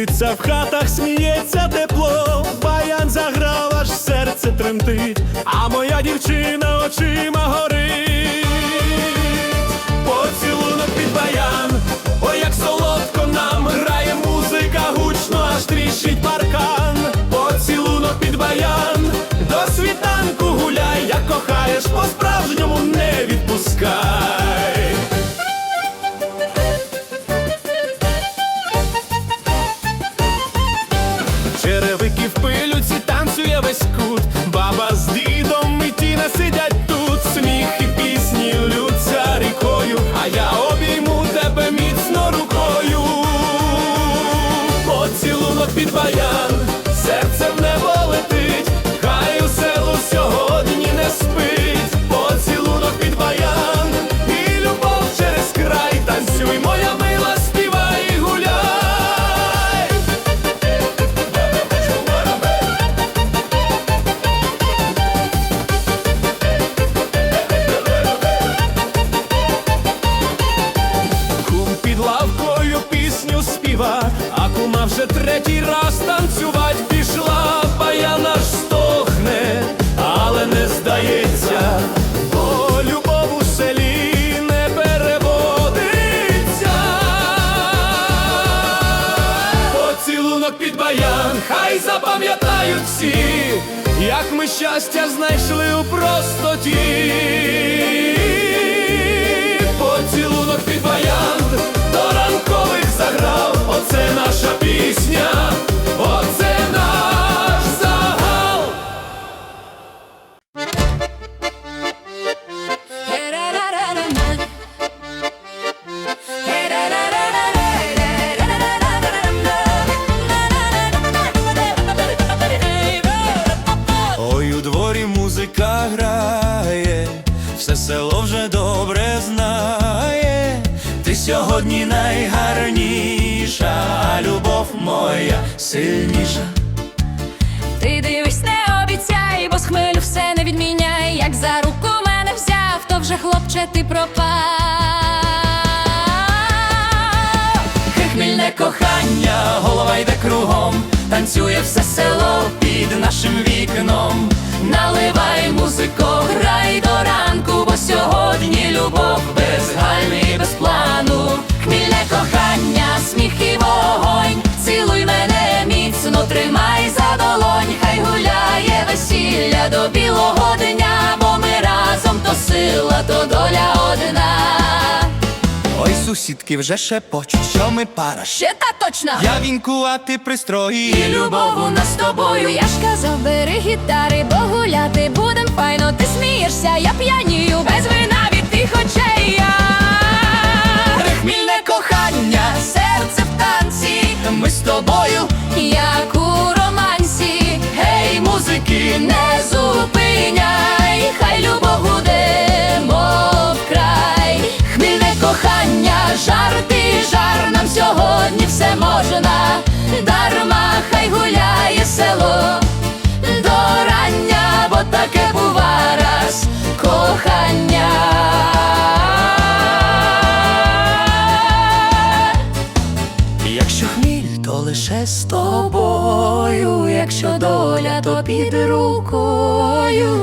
світиться в хатах, сміється тепло, баян заграв, аж серце тремтить, а моя дівчина очима горить. Поцілунок під баян, ой, як солодко нам грає музика, гучно аж тріщить паркан. Поцілунок під баян, до світанку гуляй, як кохаєш, по-справжньому не відпускай. Сидять тут, сміх і пісні лються рікою, а я обійму тебе міцно рукою. Поцілунок під баян, запам'ятають всі, як ми щастя знайшли у простоті. Поцілунок під баян, до ранкових заграв, оце наша пісня, село вже добре знає. Ти сьогодні найгарніша, а любов моя сильніша. Ти дивись, не обіцяй, бо з хмелю все не відміняй. Як за руку мене взяв, то вже хлопче ти пропав. Хмільне кохання, голова йде кругом, танцює все село під нашим вікном. Наливай музику, грай ранку, бо сьогодні любов без гальми, без плану. Хмільне кохання, сміх і вогонь. Цілуй мене міцно, тримай за долонь, хай гуляє весілля до сусідки вже шепочуть, що ми пара. Ще та точна. Я вінку, а ти пристрої. І любов у нас з тобою. Я ж казав, бери гітари, бо гуляти будем файно. Ти смієшся, я п'янію, без вина від тих очей Дарма хай гуляє село до рання, бо таке бува раз кохання. Якщо хміль, то лише з тобою, якщо доля, то під рукою,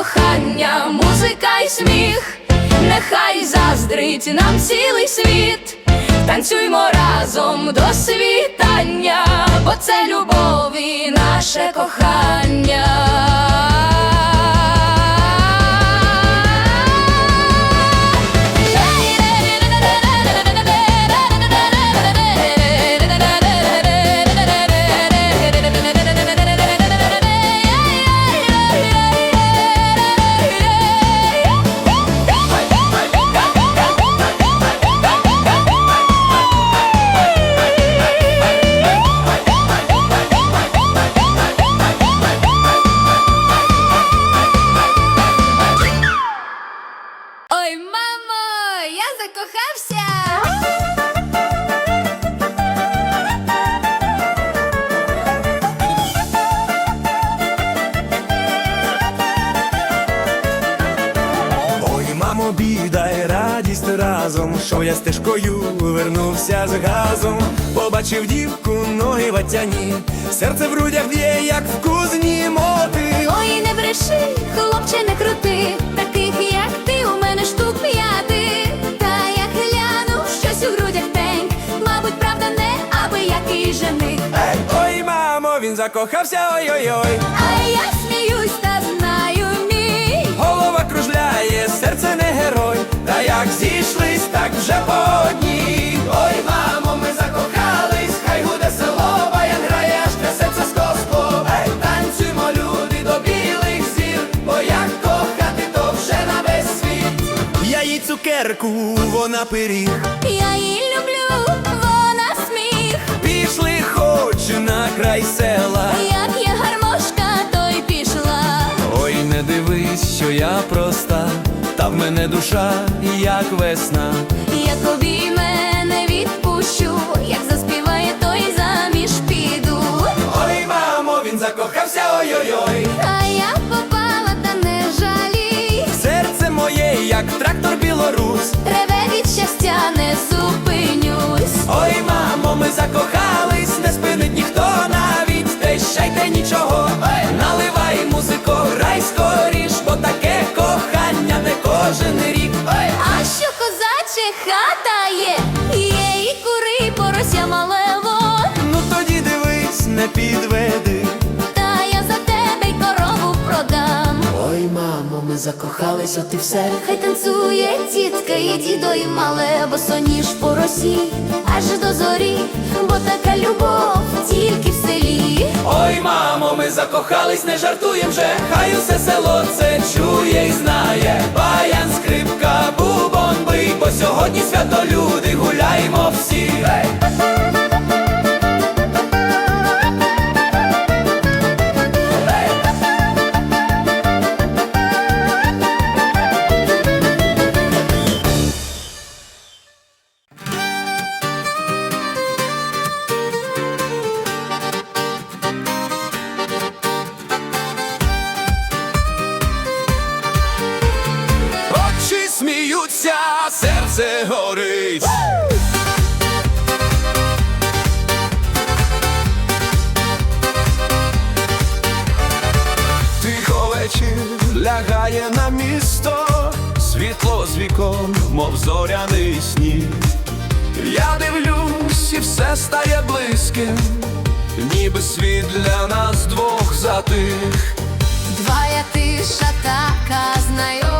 кохання, музика і сміх, нехай заздрить нам цілий світ. Танцюймо разом до світання, бо це любові, наше кохання. Разом, що я стежкою вернувся з газом, побачив дівку, ноги ватяні, серце в грудях б'є, як в кузні моти. Ой, не бреши, хлопче, не крути, таких як ти у мене штук п'яти. Та як гляну, щось у грудях тень, мабуть, правда, не аби який жених. Ей, ой, мамо, він закохався, ой-ой-ой. А я сміюсь цукерку, вона пиріг. Я її люблю, вона сміх. Пішли хоч на край села. Як є гармошка, то й пішла. Ой, не дивись, що я проста, та в мене душа, як весна. Як обійме, не відпущу, як заспіває, то й заміж піду. Ой, мамо, він закохався, ой-ой-ой. Білорус. Реве від щастя, не зупинюсь. Ой, мамо, ми закохались, не спинить ніхто навіть те щайте нічого. Наливай музику, грай скоріш, бо таке кохання не кожен рік. Закохались, от і все. Хай танцює тітка і дідо і мале, бо соніж по росі, аж до зорі, бо така любов тільки в селі. Ой, мамо, ми закохались, не жартуєм вже, хай усе село це чує і знає. Баян, скрипка, бубон бий, бо сьогодні свято люди, гуляємо всі. Очі серце горить. Тихо вечір лягає на місто, світло з вікон, мов зоряний сніг. Я дивлюсь, і все стає близьким, ніби світ для нас двох затих. Твоя тиша така знайома,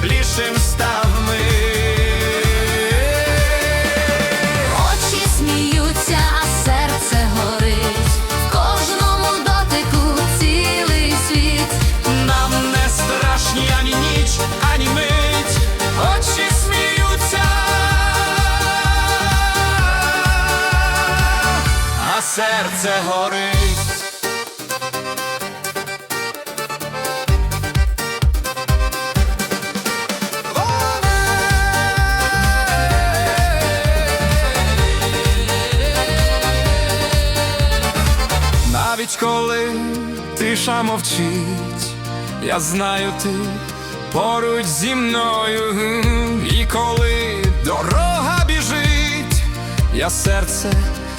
теплішим став мовчить, я знаю ти поруч зі мною, і коли дорога біжить, я серце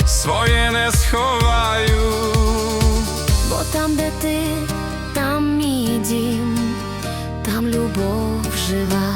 своє не сховаю. Бо там, де ти, там мій дім, там любов жива.